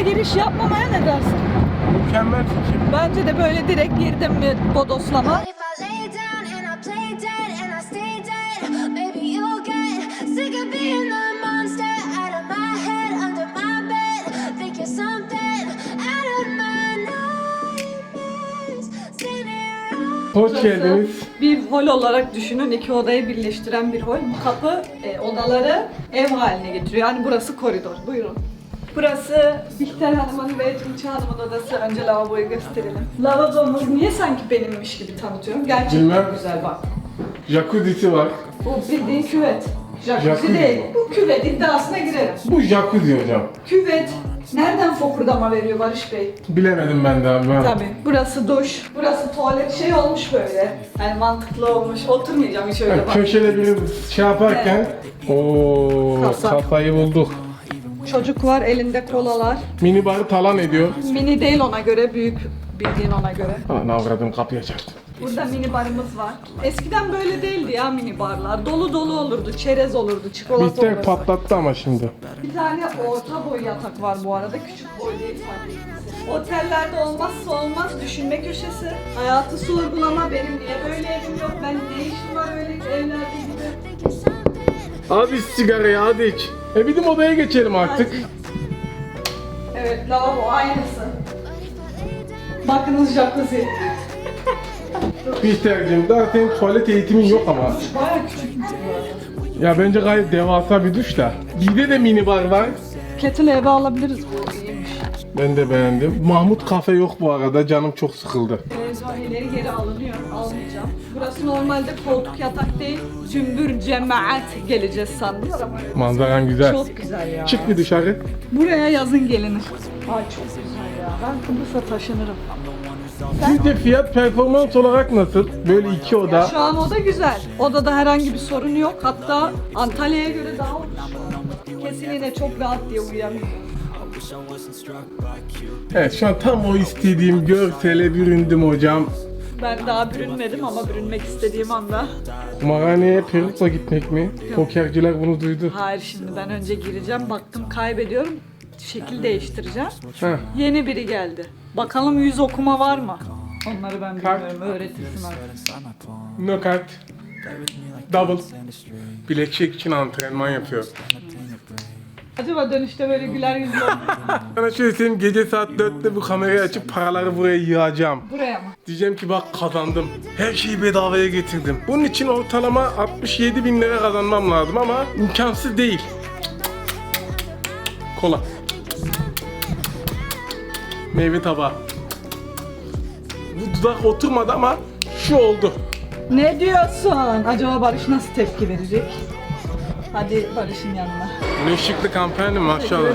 Sınıfa giriş yapmamaya ne dersin? Mükemmel fikir. Bence de böyle direkt girdim mi bodoslama. Hoş geldiniz. Bir hol olarak düşünün iki odayı birleştiren bir hol. Bu kapı e, odaları ev haline getiriyor. Yani burası koridor. Buyurun. Burası Bihter Hanım'ın ve Tuğçe Hanım'ın odası. Önce lavaboyu gösterelim. Lavabomuz niye sanki benimmiş gibi tanıtıyorum? Gerçekten Bilmem. güzel bak. Jacuzzi'si var. Bu bildiğin küvet. Jacuzzi, Jacuzzi değil. Bu küvet iddiasına girerim. Bu jacuzzi hocam. Küvet. Nereden fokurdama veriyor Barış Bey? Bilemedim ben daha. Ben. Tabii. Burası duş, burası tuvalet şey olmuş böyle. Yani mantıklı olmuş. Oturmayacağım hiç öyle bak. Köşede biri şey yaparken ooo Kasa. kafayı bulduk. Çocuk var, elinde kolalar. Mini barı talan ediyor. Mini değil ona göre, büyük bildiğin ona göre. Ana avradım kapıya çarptım. Burada mini barımız var. Eskiden böyle değildi ya mini barlar. Dolu dolu olurdu, çerez olurdu, çikolata Bihter olurdu. patlattı ama şimdi. Bir tane orta boy yatak var bu arada. Küçük boy değil etmesi. Otellerde olmazsa olmaz düşünme köşesi. Hayatı sorgulama benim niye böyle evim yok, ben ne işim var öyle evlerde gibi. İç sigarayı hadi iç. E bizim odaya geçelim artık. Evet lavabo aynısı. Bakınız jacuzzi. Bihter'cim daha senin tuvalet eğitimin yok ama. Baya küçük. Ya bence gayet devasa bir duş da. Bizde de mini bar var. Kettle eve alabiliriz iyiymiş. Ben de beğendim. Mahmut kafe yok bu arada. Canım çok sıkıldı. Televizyonları geri alınıyor. Almayacağım. Burası normalde koltuk yatak değil. Cümbür cemaat geleceğiz sandılar ama. Manzaran güzel. Çok güzel ya. Çık bir dışarı. Buraya yazın gelinir. Ay çok güzel ya. Ben Kıbrıs'a taşınırım. Sizce fiyat performans olarak nasıl? Böyle iki oda. Şu an oda güzel. Odada herhangi bir sorun yok. Hatta Antalya'ya göre daha ucuz. Kesin yine çok rahat diye uyuyamıyorum. Evet şu an tam o istediğim görsele büründüm hocam. Ben daha bürünmedim ama bürünmek istediğim anda. Kumarhaneye perukla gitmek mi? Pokerciler bunu duydu. Hayır şimdi ben önce gireceğim. Baktım kaybediyorum. Şekil değiştireceğim. Heh. Yeni biri geldi. Bakalım yüz okuma var mı? Onları ben Kalk. bilmiyorum. Öğretirsin artık. Knockout. Double. Bilekçek için antrenman yapıyor. Acaba dönüşte böyle güler yüzlü olur mu? Sana şöyle söyleyeyim gece saat 4'te bu kamerayı açıp paraları buraya yığacağım. Buraya mı? Diyeceğim ki bak kazandım. Her şeyi bedavaya getirdim. Bunun için ortalama 67 bin lira kazanmam lazım ama imkansız değil. Kola. Meyve tabağı. Bu dudak oturmadı ama şu oldu. Ne diyorsun? Acaba Barış nasıl tepki verecek? Hadi Barış'ın yanına. Ne şıklı kampanya maşallah.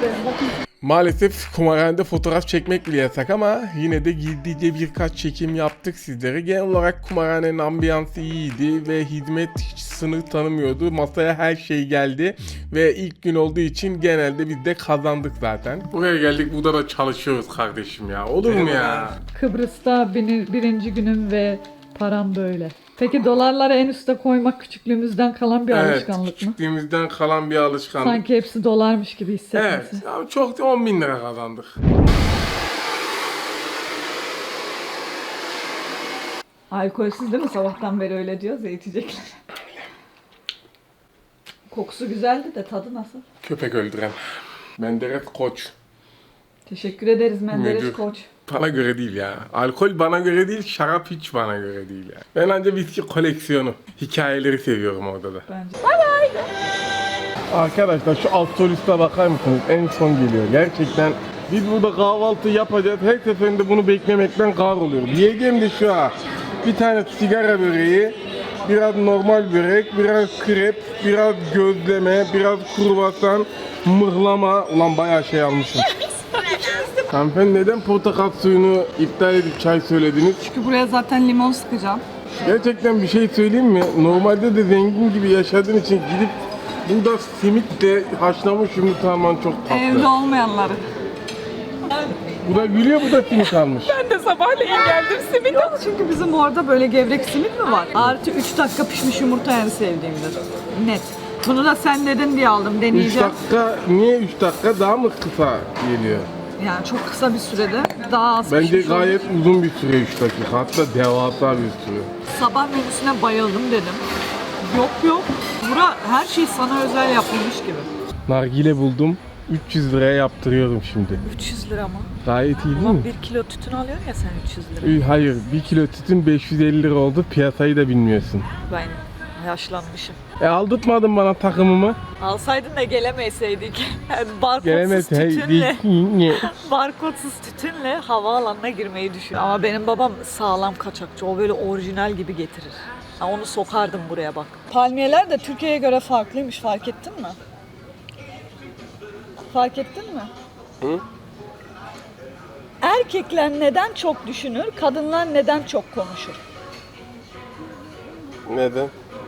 Maalesef kumarhanede fotoğraf çekmek bile yasak ama yine de gizlice birkaç çekim yaptık sizlere. Genel olarak kumarhanenin ambiyansı iyiydi ve hizmet hiç sınır tanımıyordu. Masaya her şey geldi ve ilk gün olduğu için genelde biz de kazandık zaten. Buraya geldik burada da çalışıyoruz kardeşim ya. Olur mu ya? Kıbrıs'ta bini- birinci günüm ve param böyle. Peki dolarları en üste koymak küçüklüğümüzden kalan bir Evet, alışkanlık mı? küçüklüğümüzden kalan bir alışkanlık. Sanki hepsi dolarmış gibi hissetmesi. Evet, ama çok 10 bin lira kazandık. Alkolsüz değil mi? Sabahtan beri öyle diyoruz ya içecekler. Kokusu güzeldi de tadı nasıl? Köpek öldüren. Menderes Koç. Teşekkür ederiz Menderes Müdür. Koç. Bana göre değil ya. Alkol bana göre değil, şarap hiç bana göre değil ya. Ben ancak viski koleksiyonu. Hikayeleri seviyorum orada da. Bence. Arkadaşlar şu alt soliste bakar mısınız? En son geliyor. Gerçekten biz burada kahvaltı yapacağız. Her seferinde bunu beklemekten kahroluyorum. Yiyeceğim de şu an. Bir tane sigara böreği, biraz normal börek, biraz krep, biraz gözleme, biraz kruvasan, mıhlama. Ulan bayağı şey almışım. Hanımefendi neden portakal suyunu iptal edip çay söylediniz? Çünkü buraya zaten limon sıkacağım. Gerçekten bir şey söyleyeyim mi? Normalde de zengin gibi yaşadığın için gidip burada simit de haşlamış yumurta çok tatlı. Evde olmayanları. Bu da gülüyor, bu da simit almış. Ben de sabahleyin geldim simit Yok çünkü bizim orada böyle gevrek simit mi var? Artı 3 dakika pişmiş yumurta en sevdiğimdir. Net. Bunu da sen dedin diye aldım 3 deneyeceğim. dakika, niye 3 dakika daha mı kısa geliyor? Yani çok kısa bir sürede daha az Bence pişmiş gayet uzun bir süre 3 dakika. Hatta devasa bir süre. Sabah menüsüne bayıldım dedim. Yok yok. Bura her şey sana özel yapılmış gibi. Nargile buldum. 300 liraya yaptırıyorum şimdi. 300 lira mı? Gayet iyi değil mi? bir kilo tütün alıyorsun ya sen 300 lira. Hayır, 1 kilo tütün 550 lira oldu. Piyasayı da bilmiyorsun. Ben yaşlanmışım. E aldırtmadın bana takımımı. Alsaydın da gelemeyseydik. Yani barkodsuz Gelemez. tütünle, barkodsuz tütünle havaalanına girmeyi düşün. Ama benim babam sağlam kaçakçı. O böyle orijinal gibi getirir. Ha, onu sokardım buraya bak. Palmiyeler de Türkiye'ye göre farklıymış. Fark ettin mi? Fark ettin mi? Hı? Erkekler neden çok düşünür, kadınlar neden çok konuşur? Neden?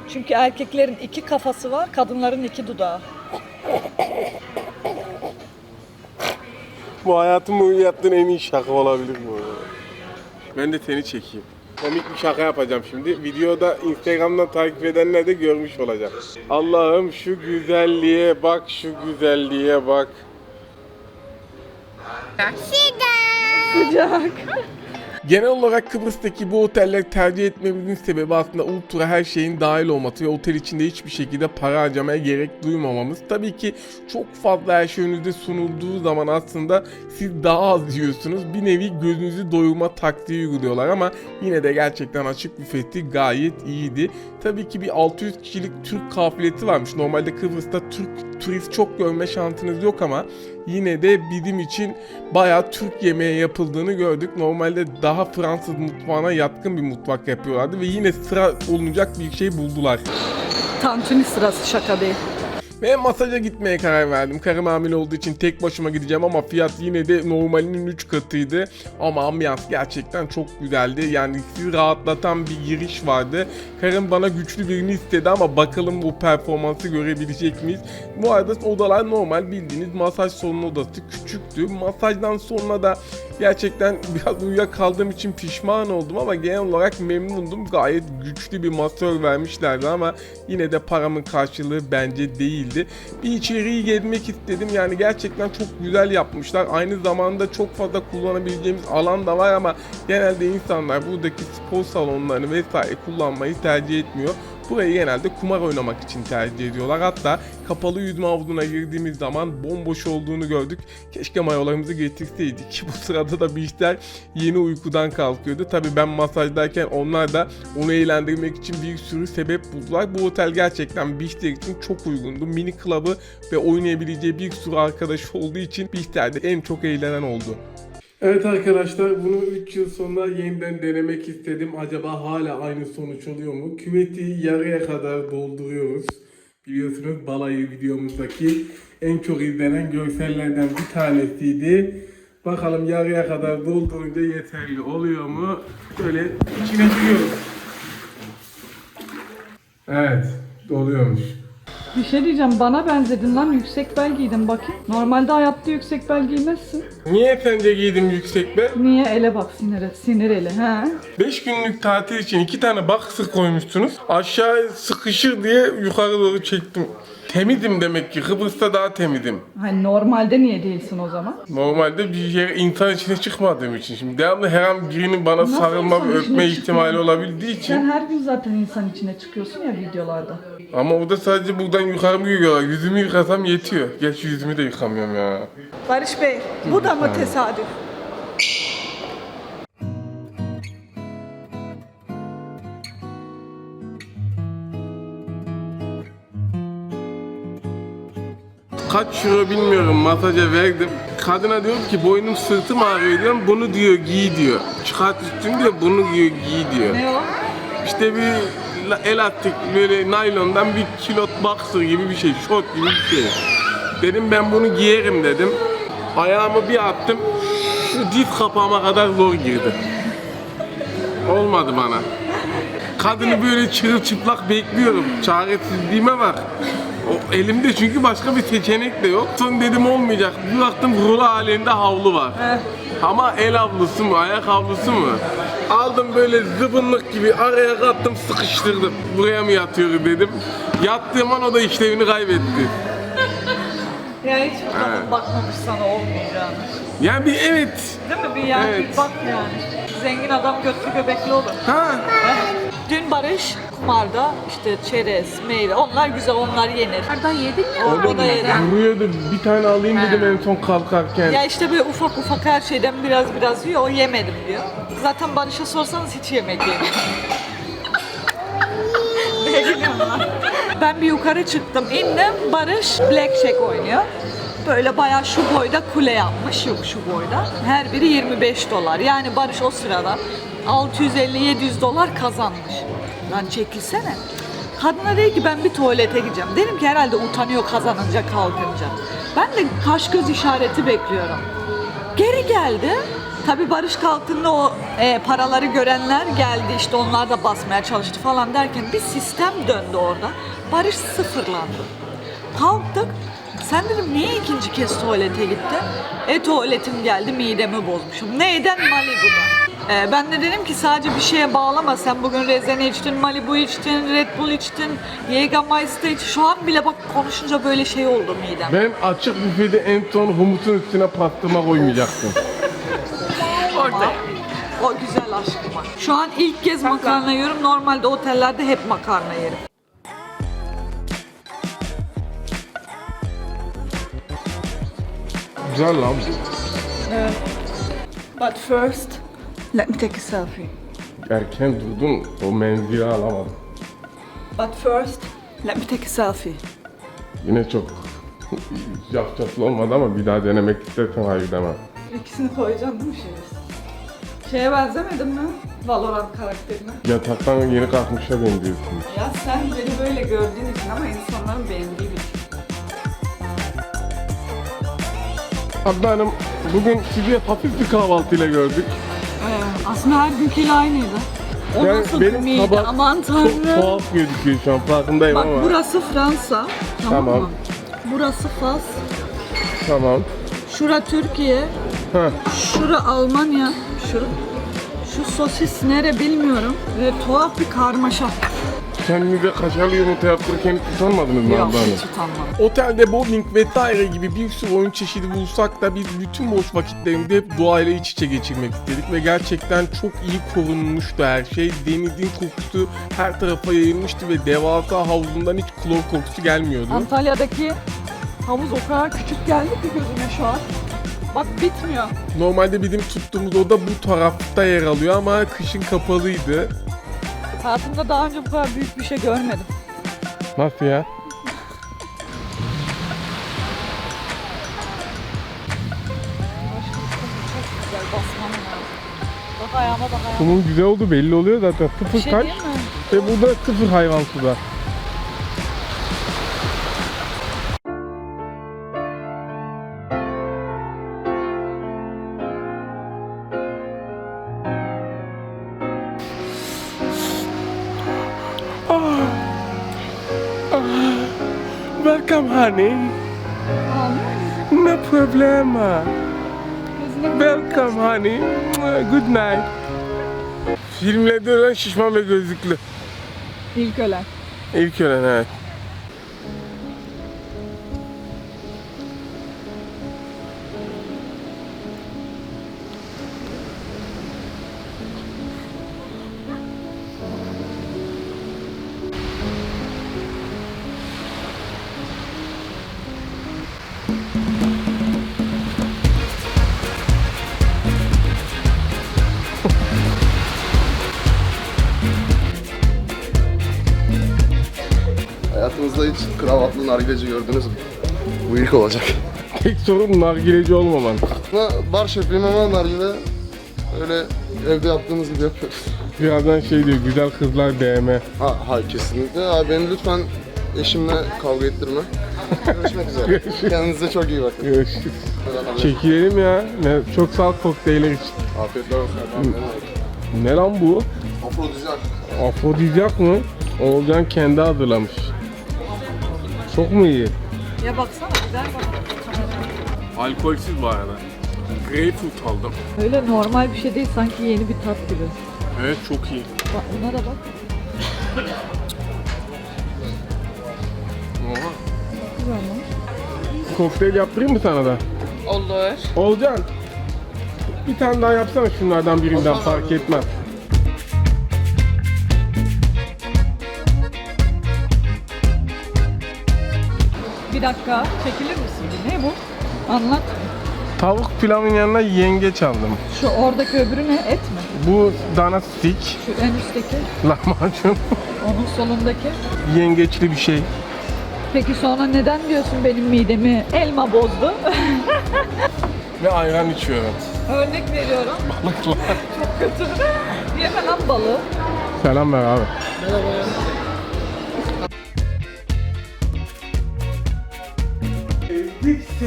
Çünkü erkeklerin iki kafası var, kadınların iki dudağı. Bu hayatım boyu yaptığın en iyi şaka olabilir bu. Ben de seni çekeyim. Komik bir şaka yapacağım şimdi. Videoda Instagram'dan takip edenler de görmüş olacak. Allah'ım şu güzelliğe bak, şu güzelliğe bak. Sıcak. Genel olarak Kıbrıs'taki bu oteller tercih etmemizin sebebi aslında ultra her şeyin dahil olması ve otel içinde hiçbir şekilde para harcamaya gerek duymamamız. Tabii ki çok fazla her şey önünüze sunulduğu zaman aslında siz daha az yiyorsunuz. Bir nevi gözünüzü doyurma taktiği uyguluyorlar ama yine de gerçekten açık büfeti gayet iyiydi. Tabii ki bir 600 kişilik Türk kafilesi varmış. Normalde Kıbrıs'ta Türk turist çok görme şansınız yok ama yine de bizim için bayağı Türk yemeği yapıldığını gördük. Normalde daha Fransız mutfağına yatkın bir mutfak yapıyorlardı ve yine sıra olunacak bir şey buldular. Tantuni sırası şaka değil. Ve masaja gitmeye karar verdim. Karım hamile olduğu için tek başıma gideceğim ama fiyat yine de normalinin 3 katıydı. Ama ambiyans gerçekten çok güzeldi. Yani sizi rahatlatan bir giriş vardı. Karım bana güçlü birini istedi ama bakalım bu performansı görebilecek miyiz? Bu arada odalar normal bildiğiniz masaj salonu odası küçüktü. Masajdan sonra da gerçekten biraz uyuyakaldığım için pişman oldum ama genel olarak memnundum. Gayet güçlü bir masör vermişlerdi ama yine de paramın karşılığı bence değildi. Bir içeriği gezmek istedim. Yani gerçekten çok güzel yapmışlar. Aynı zamanda çok fazla kullanabileceğimiz alan da var ama genelde insanlar buradaki spor salonlarını vesaire kullanmayı tercih etmiyor. Burayı genelde kumar oynamak için tercih ediyorlar. Hatta kapalı yüzme havuzuna girdiğimiz zaman bomboş olduğunu gördük. Keşke mayolarımızı getirseydik. Bu sırada da beachler yeni uykudan kalkıyordu. Tabii ben masajdayken onlar da onu eğlendirmek için bir sürü sebep buldular. Bu otel gerçekten beachler için çok uygundu. Mini club'ı ve oynayabileceği bir sürü arkadaş olduğu için beachlerde en çok eğlenen oldu. Evet arkadaşlar bunu 3 yıl sonra yeniden denemek istedim. Acaba hala aynı sonuç oluyor mu? Küveti yarıya kadar dolduruyoruz. Biliyorsunuz balayı videomuzdaki en çok izlenen görsellerden bir tanesiydi. Bakalım yarıya kadar doldurunca yeterli oluyor mu? Böyle içine giriyoruz. Evet, doluyormuş. Bir şey diyeceğim bana benzedin lan yüksek bel giydin bakayım. Normalde hayatta yüksek bel giymezsin. Niye sence giydim yüksek be? Niye ele bak sinire sinir ele he? 5 günlük tatil için iki tane boxer koymuşsunuz. Aşağı sıkışır diye yukarı doğru çektim. Temizim demek ki. Kıbrıs'ta daha temizim. Hani normalde niye değilsin o zaman? Normalde bir yer insan içine çıkmadığım için. Şimdi devamlı her an birinin bana Nasıl sarılma insan içine öpme ihtimali çıkmıyor? olabildiği için. Sen her gün zaten insan içine çıkıyorsun ya videolarda. Ama o da sadece buradan yukarı mı yürüyorlar? Yüzümü yıkasam yetiyor. Gerçi yüzümü de yıkamıyorum ya. Barış Bey bu da mı tesadüf? Kaç euro bilmiyorum masaja verdim. Kadına diyorum ki boynum sırtım ağrıyor diyorum. Bunu diyor giy diyor. Çıkart üstünü diyor bunu giy, giy diyor. Ne o? İşte bir elastik böyle naylondan bir kilot boxer gibi bir şey, şort gibi bir şey. Dedim ben bunu giyerim dedim. Ayağımı bir attım, şu diz kapağıma kadar zor girdi. Olmadı bana. Kadını böyle çırılçıplak bekliyorum. Çaresizliğime bak. O elimde çünkü başka bir seçenek de yok. Son dedim olmayacak. Bir baktım rulo halinde havlu var. Ama el havlusu mu, ayak havlusu mu? Aldım böyle zıbınlık gibi araya kattım sıkıştırdım. Buraya mı yatıyor dedim. Yattığım an o da işlevini kaybetti. Ya hiç kadın bakmamış sana olmayacağını. Yani bir evet. Değil mi? Bir yani Evet. bir bak yani. Zengin adam götlü göbekli olur. Ha. Dün Barış kumarda işte çerez, meyve onlar güzel onlar yenir. Nereden yedin mi? Orada da yerim. Duruyordu bir tane alayım dedim en son kalkarken. Ya işte böyle ufak ufak her şeyden biraz biraz yiyor, o yemedim diyor. Zaten Barış'a sorsanız hiç yemek yemiyor. Lan. ben bir yukarı çıktım, indim. Barış Blackjack oynuyor. Böyle bayağı şu boyda kule yapmış, yok şu boyda. Her biri 25 dolar. Yani Barış o sırada 650-700 dolar kazanmış. Lan çekilsene. Kadına dedi ki ben bir tuvalete gideceğim. Dedim ki herhalde utanıyor kazanınca kalkınca. Ben de kaş göz işareti bekliyorum. Geri geldi. Tabi Barış kalktığında o e, paraları görenler geldi işte onlar da basmaya çalıştı falan derken bir sistem döndü orada. Barış sıfırlandı. Kalktık. Sen dedim niye ikinci kez tuvalete gittin? E tuvaletim geldi midemi bozmuşum. Neyden? Malibu'dan. E, ben de dedim ki sadece bir şeye bağlama. Sen bugün Rezene içtin, Malibu içtin, Red Bull içtin, Jägermeister içtin. Şu an bile bak konuşunca böyle şey oldu midem. Ben açık büfede en son humusun üstüne pastırma koymayacaktım. Orada. O güzel aşkım var. Şu an ilk kez makarna yiyorum. Normalde otellerde hep makarna yerim. Güzel lan. But first, let me take a selfie. Erken durdun o menzili alamadım. But first, let me take a selfie. Yine çok cafcaflı olmadı ama bir daha denemek istersen hayır demem. İkisini koyacaksın değil mi şimdi? Şeye benzemedin mi? Valorant karakterine. Yataktan yeni kalkmışa benziyorsun. Ya sen beni böyle gördüğün için ama insanların beğendiği bir şey. Abla Hanım bugün sizi hafif bir kahvaltıyla gördük. Aslında her günkiyle aynıydı. O Yani nasıl benim miydi? tabak Aman Çok tanrım. tuhaf gözüküyor şu an farkındayım Bak ama. burası Fransa. Tamam, Tamam. mı? Burası Fas. Tamam. Şura Türkiye. Heh. Şura Almanya. Şu, şu sosis nere bilmiyorum. Ve tuhaf bir karmaşa. Kendinize kaşarlı yumurta yaptırırken hiç utanmadınız mı Yok abla Hanım? hiç utanmam. Otelde bowling vesaire gibi bir sürü oyun çeşidi bulsak da biz bütün boş vakitlerimizi hep doğayla iç içe geçirmek istedik ve gerçekten çok iyi korunmuştu her şey. Denizin kokusu her tarafa yayılmıştı ve devasa havuzundan hiç klor kokusu gelmiyordu. Antalya'daki havuz o kadar küçük geldi ki gözüme şu an. Bak bitmiyor. Normalde bizim tuttuğumuz oda bu tarafta yer alıyor ama kışın kapalıydı. Hayatımda daha önce bu kadar büyük bir şey görmedim. Nasıl ya? Güzel basmam lazım. Bak ayağıma bak ayağıma. Bunun güzel olduğu belli oluyor zaten. Sıfır Bir şey kaç değil mi? ve burada sıfır hayvan suda. Honey. No problema. Welcome honey. Good night. Filmlerde ölen şişman ve gözlüklü. İlk ölen. İlk ölen evet. Nargileci gördünüz mü? Bu ilk olacak. Tek sorun nargileci olmaman. Ama bar şefiyim ama nargile öyle evde yaptığımız gibi yapıyoruz. Birazdan şey diyor, güzel kızlar DM. Ha, hayır kesinlikle. Abi beni lütfen eşimle kavga ettirme. Görüşmek üzere. Kendinize çok iyi bakın. Görüşürüz. Çekilelim ya. Ne, çok sağ ol kokteyller için. Afiyetler olsun. Ne lan bu? Afrodizyak. Afrodizyak mı? Oğulcan kendi hazırlamış. Çok mu iyi? Ya baksana güzel bak. Alkolsüz bu arada. Greyfurt aldım. Öyle normal bir şey değil sanki yeni bir tat gibi. Evet çok iyi. Bak buna da bak. Kokteyl yaptırayım mı sana da? Olur. Olcan Bir tane daha yapsana şunlardan birinden fark etmez. Bir dakika çekilir misin? Ne bu? Anlat. Tavuk pilavın yanına yengeç aldım. Şu oradaki öbürü ne? Et mi? Bu dana stik, Şu en üstteki, lahmacun, onun solundaki. yengeçli bir şey. Peki sonra neden diyorsun benim midemi elma bozdu? Ve ayran içiyorum. Örnek veriyorum. Balıkla. Çok kötü. Yeme lan balığı. Selam ver abi. Evdik,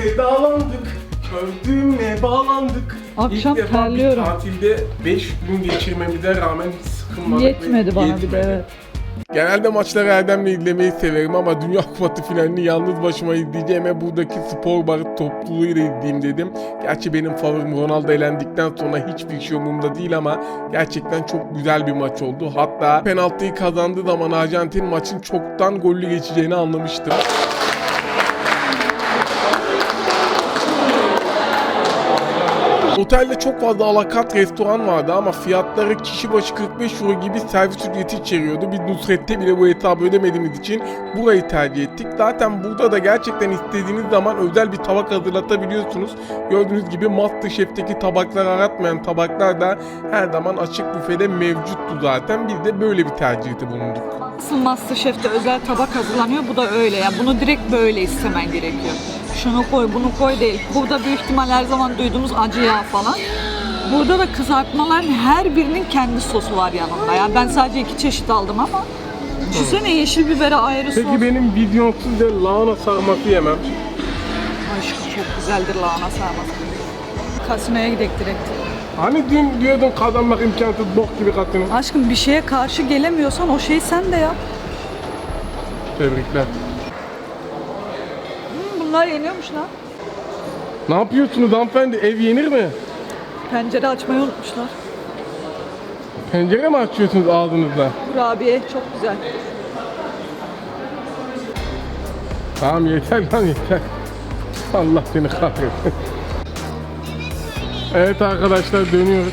sevdalandık. Kördüğüne bağlandık. Akşam İlk defa terliyorum. Bir tatilde 5 gün geçirmemize rağmen hiç sıkılmadık. ve Yetmedi bana bir de yetmedi. evet. Genelde maçları Erdem'le izlemeyi severim ama Dünya Kupası finalini yalnız başıma izleyeceğime buradaki spor barı topluluğuyla izleyeyim dedim. Gerçi benim favorim Ronaldo elendikten sonra hiçbir şey umurumda değil ama gerçekten çok güzel bir maç oldu. Hatta penaltıyı kazandığı zaman Arjantin maçın çoktan gollü geçeceğini anlamıştım. Otelde çok fazla alakat restoran vardı ama fiyatları kişi başı 45 euro gibi servis ücreti içeriyordu. Biz Nusret'te bile bu hesabı ödemediğimiz için burayı tercih ettik. Zaten burada da gerçekten istediğiniz zaman özel bir tabak hazırlatabiliyorsunuz. Gördüğünüz gibi Masterchef'teki tabakları aratmayan tabaklar da her zaman açık büfede mevcuttu zaten. Biz de böyle bir tercihte bulunduk. Nasıl Masterchef'te özel tabak hazırlanıyor bu da öyle ya. Bunu direkt böyle istemen gerekiyor. Şunu koy bunu koy değil. Burada büyük ihtimal her zaman duyduğumuz acı yağ falan. Burada da kızartmaların her birinin kendi sosu var yanında ya. Ben sadece iki çeşit aldım ama. Düşünsene yeşil bibere ayrı sos. Peki benim videomsuz de lahana sarması yemem. Aşkım çok güzeldir lahana sarması. Kasinoya gidelim direkt. Hani dün diyordun kazanmak imkansız bok gibi katını. Aşkım bir şeye karşı gelemiyorsan o şeyi sen de yap. Tebrikler. Hmm, bunlar yeniyormuş lan. Ne yapıyorsunuz hanımefendi? Ev yenir mi? Pencere açmayı unutmuşlar. Pencere mi açıyorsunuz ağzınızla? Kurabiye çok güzel. Tamam yeter lan yeter. Allah seni kahretsin. Evet arkadaşlar dönüyoruz.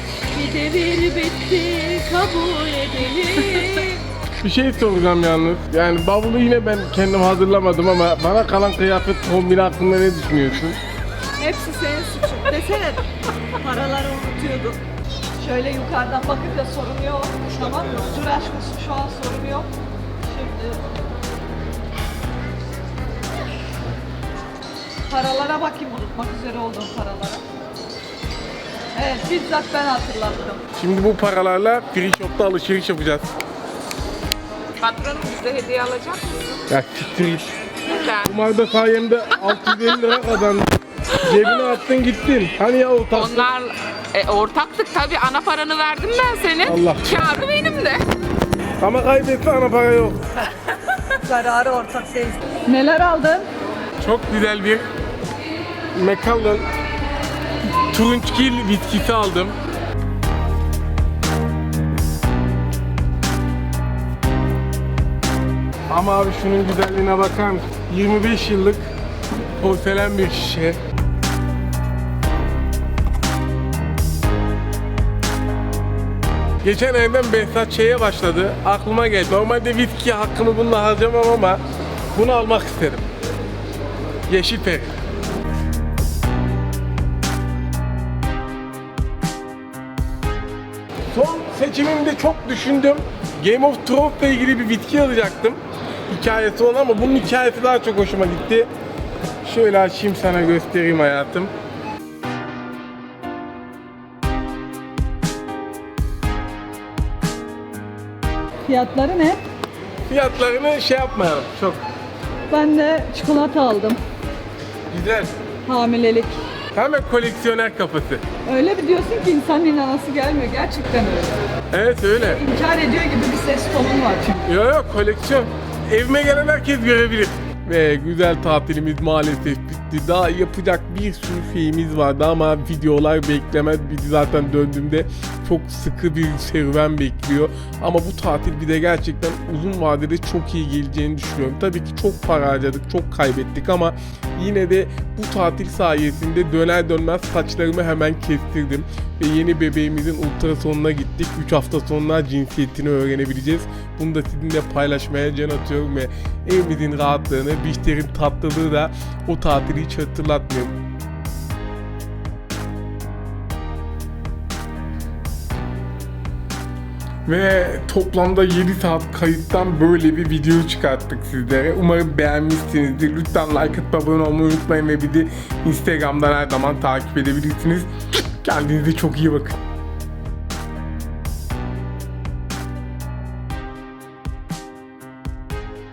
Devir bitti kabul edelim. Bir şey soracağım yalnız. Yani bavulu yine ben kendim hazırlamadım ama bana kalan kıyafet kombini hakkında ne düşünüyorsun? Hepsi senin suçun. Desene paraları unutuyordum. Şöyle yukarıdan bakınca sorun yok. Tamam mı? Dur aşkım şu an sorun yok. Şimdi paralara bakayım unutmak üzere olduğum paralara. Evet bizzat ben hatırlattım. Şimdi bu paralarla free shop'ta alışveriş yapacağız. Patronum bize hediye alacak mısın? Ya siktir git. Neden? Kumarda sayemde 650 lira kazandın. Cebine attın gittin. Hani ya o taksi? Onlar e, ortaktık tabii ana paranı verdim ben senin. Allah. Kârı benim de. Ama kaybetti ana para yok. Zararı ortak değil. Neler aldın? Çok güzel bir Macallan Turunçgil viskisi aldım. Ama abi şunun güzelliğine bakar mısın? 25 yıllık porselen bir şişe. Geçen evden Behzat şeye başladı. Aklıma geldi. Normalde viski hakkımı bununla harcamam ama bunu almak isterim. Yeşil peri. Son seçimimde çok düşündüm. Game of Thrones'la ilgili bir bitki alacaktım. Hikayesi olan ama bunun hikayesi daha çok hoşuma gitti. Şöyle açayım sana göstereyim hayatım. Fiyatları ne? Fiyatlarını şey yapmayalım. Çok Ben de çikolata aldım. güzel. Hamilelik. Hemen koleksiyoner kafası. Öyle bir diyorsun ki insanın inanası gelmiyor. Gerçekten öyle. Evet öyle. İnkar ediyor gibi bir ses tonun var çünkü. Yok yok koleksiyon. Evime gelen herkes görebilir. Ve güzel tatilimiz maalesef bitti. Daha yapacak bir sürü şeyimiz vardı ama videolar beklemez. Bizi zaten döndüğümde çok sıkı bir serüven bekliyor. Ama bu tatil bir de gerçekten uzun vadede çok iyi geleceğini düşünüyorum. Tabii ki çok para harcadık, çok kaybettik ama Yine de bu tatil sayesinde döner dönmez saçlarımı hemen kestirdim. Ve yeni bebeğimizin ultrasonuna gittik. 3 hafta sonra cinsiyetini öğrenebileceğiz. Bunu da sizinle paylaşmaya can atıyorum ve evimizin rahatlığını, Bihter'in tatlılığı da o tatili hiç hatırlatmıyor. Ve toplamda 7 saat kayıttan böyle bir video çıkarttık sizlere. Umarım beğenmişsinizdir. Lütfen like atıp abone olmayı unutmayın ve bizi Instagram'dan her zaman takip edebilirsiniz. Kendinize çok iyi bakın.